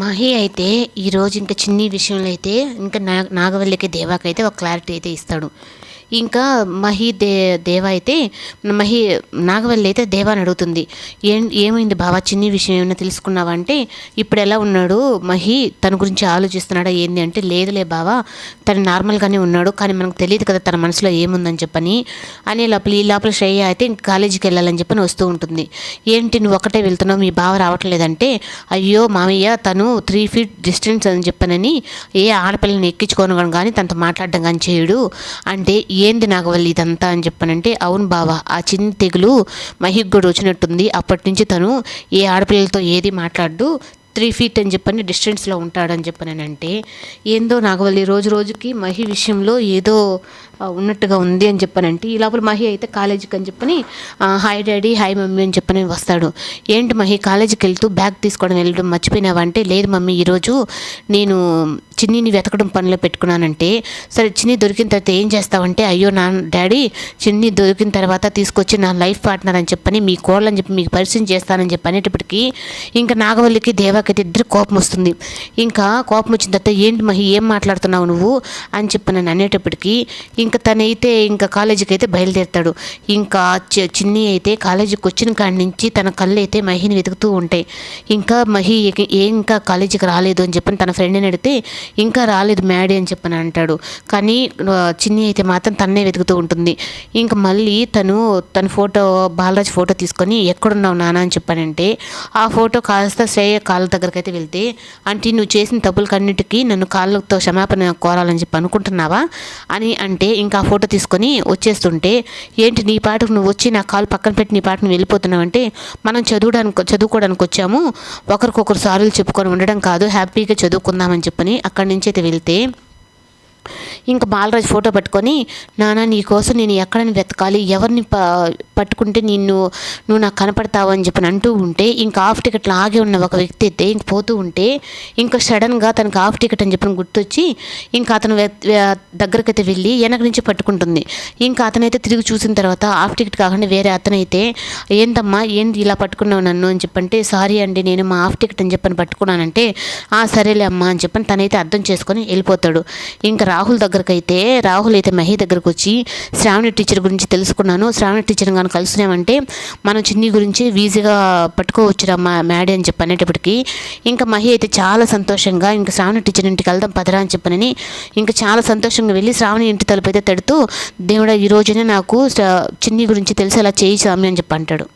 మహి అయితే ఈరోజు ఇంకా చిన్ని విషయంలో అయితే ఇంకా నా నాగవల్లికి దేవాకైతే ఒక క్లారిటీ అయితే ఇస్తాడు. ఇంకా మహి దే దేవ అయితే మహి నాగవల్లి అయితే దేవాని అడుగుతుంది. ఏం ఏమైంది బావా? చిన్ని విషయం ఏమైనా తెలుసుకున్నావా అంటే ఇప్పుడు ఎలా ఉన్నాడు? మహి తన గురించి ఆలోచిస్తున్నాడా? ఏంది అంటే లేదులే బావా తను నార్మల్గానే ఉన్నాడు కానీ మనకు తెలియదు కదా తన మనసులో ఏముందని చెప్పని అనే లోపల ఈ లోపల శ్రేయ అయితే ఇంక కాలేజీకి వెళ్ళాలని చెప్పని వస్తూ ఉంటుంది. ఏంటి నువ్వు ఒకటే వెళ్తున్నావు? మీ బావ రావట్లేదంటే అయ్యో మామయ్య తను త్రీ ఫీట్ డిస్టెన్స్ అని చెప్పనని ఏ ఆడపిల్లని ఎక్కించుకోను కానీ తనతో మాట్లాడడం కానీ చేయడు. అంటే ఏంది నాగవల్లి ఇదంతా అని చెప్పానంటే అవును బావా ఆ చిన్న తెగులు మహిక్ కూడా వచ్చినట్టుంది. అప్పటి నుంచి తను ఏ ఆడపిల్లలతో ఏది మాట్లాడు త్రీ ఫీట్ అని చెప్పని డిస్టెన్స్లో ఉంటాడని చెప్పానంటే ఏందో నాగవల్లి రోజు రోజుకి మహి విషయంలో ఏదో ఉన్నట్టుగా ఉంది అని చెప్పానంటే ఈ లోపల మహి అయితే కాలేజీకి అని చెప్పని హాయ్ డాడీ హాయ్ మమ్మీ అని చెప్పని వస్తాడు. ఏంటి మహి కాలేజీకి వెళ్తూ బ్యాగ్ తీసుకోవడం వెళ్ళడం మర్చిపోయినావా అంటే లేదు మమ్మీ ఈరోజు నేను చిన్నీని వెతకడం పనిలో పెట్టుకున్నానంటే సరే చిన్ని దొరికిన తర్వాత ఏం చేస్తావంటే అయ్యో నా డాడీ చిన్ని దొరికిన తర్వాత తీసుకొచ్చి నా లైఫ్ పార్ట్నర్ అని చెప్పని మీ కోళ్ళని చెప్పి మీకు పరిచయం చేస్తానని చెప్పి అనేటప్పటికీ ఇంకా నాగవల్లికి దేవాకైతే ఇద్దరు కోపం వస్తుంది. ఇంకా కోపం వచ్చిన తర్వాత ఏంటి మహి ఏం మాట్లాడుతున్నావు నువ్వు? అని చెప్పి నన్ను అనేటప్పటికీ ఇంకా తనైతే ఇంకా కాలేజీకి అయితే బయలుదేరుతాడు. ఇంకా చిన్ని అయితే కాలేజీకి వచ్చిన కాడి నుంచి తన కళ్ళు అయితే మహిని వెతుకుతూ ఉంటాయి. ఇంకా మహి ఏ ఇంకా కాలేజీకి రాలేదు అని చెప్పి తన ఫ్రెండ్ని అడిగితే ఇంకా రాలేదు మ్యాడీ అని చెప్పని అంటాడు. కానీ చిన్ని అయితే మాత్రం తన్నే వెతుకుతూ ఉంటుంది. ఇంకా మళ్ళీ తను తన ఫోటో బాలరాజ్ ఫోటో తీసుకొని ఎక్కడున్నావు నాన్న అని చెప్పానంటే ఆ ఫోటో కాస్త శ్రేయ కాళ్ళ దగ్గరికి అయితే వెళ్తే అంటే నువ్వు చేసిన తప్పులకన్నిటికీ నన్ను కాళ్ళతో క్షమాపణ కోరాలని చెప్పి అనుకుంటున్నావా? అని అంటే ఇంకా ఆ ఫోటో తీసుకొని వచ్చేస్తుంటే ఏంటి నీ పాటకు నువ్వు వచ్చి నా కాలు పక్కన పెట్టి నీ పాటను వెళ్ళిపోతున్నావు అంటే మనం చదువుడానికి చదువుకోవడానికి వచ్చాము. ఒకరికొకరు సారీలు చెప్పుకొని ఉండడం కాదు హ్యాపీగా చదువుకుందామని చెప్పని అక్కడి నుంచి అయితే వెళ్తే ఇంకా బాలరాజు ఫోటో పట్టుకొని నానా నీ కోసం నేను ఎక్కడని వెతకాలి ఎవరిని పట్టుకుంటే నిన్ను నువ్వు నాకు కనపడతావు అని చెప్పి అంటూ ఉంటే ఇంకా హాఫ్ టికెట్ లాగే ఉన్న ఒక వ్యక్తి అయితే ఇంక పోతూ ఉంటే ఇంకా సడన్గా తనకు హాఫ్ టికెట్ అని చెప్పిన గుర్తొచ్చి ఇంకా అతను దగ్గరికి అయితే వెళ్ళి వెనక నుంచి పట్టుకుంటుంది. ఇంకా అతనైతే తిరిగి చూసిన తర్వాత హాఫ్ టికెట్ కాకుండా వేరే అతనైతే ఏంటమ్మా ఏంటి ఇలా పట్టుకున్నావు నన్ను? అని చెప్పంటే సారీ అండి నేను మా హాఫ్ టికెట్ అని చెప్పని పట్టుకున్నానంటే ఆ సరేలే అమ్మా అని చెప్పని తనైతే అర్థం చేసుకొని వెళ్ళిపోతాడు. ఇంకా రాహుల్ దగ్గరకైతే రాహుల్ అయితే మహి దగ్గరకు వచ్చి శ్రావణి టీచర్ గురించి తెలుసుకున్నాను. శ్రావణి టీచర్ కానీ కలిసినామంటే మనం చిన్ని గురించి ఈజీగా పట్టుకోవచ్చురా మా మ్యాడీ అని చెప్పి అనేటప్పటికీ ఇంకా మహి అయితే చాలా సంతోషంగా ఇంకా శ్రావణి టీచర్ ఇంటికి వెళ్దాం పదరా అని చెప్పనని ఇంకా చాలా సంతోషంగా వెళ్ళి శ్రావణి ఇంటి తలుపు అయితే తడుతూ దేవుడా ఈ రోజునే నాకు చిన్ని గురించి తెలిసేలా చేయి స్వామి అని చెప్పి అంటాడు.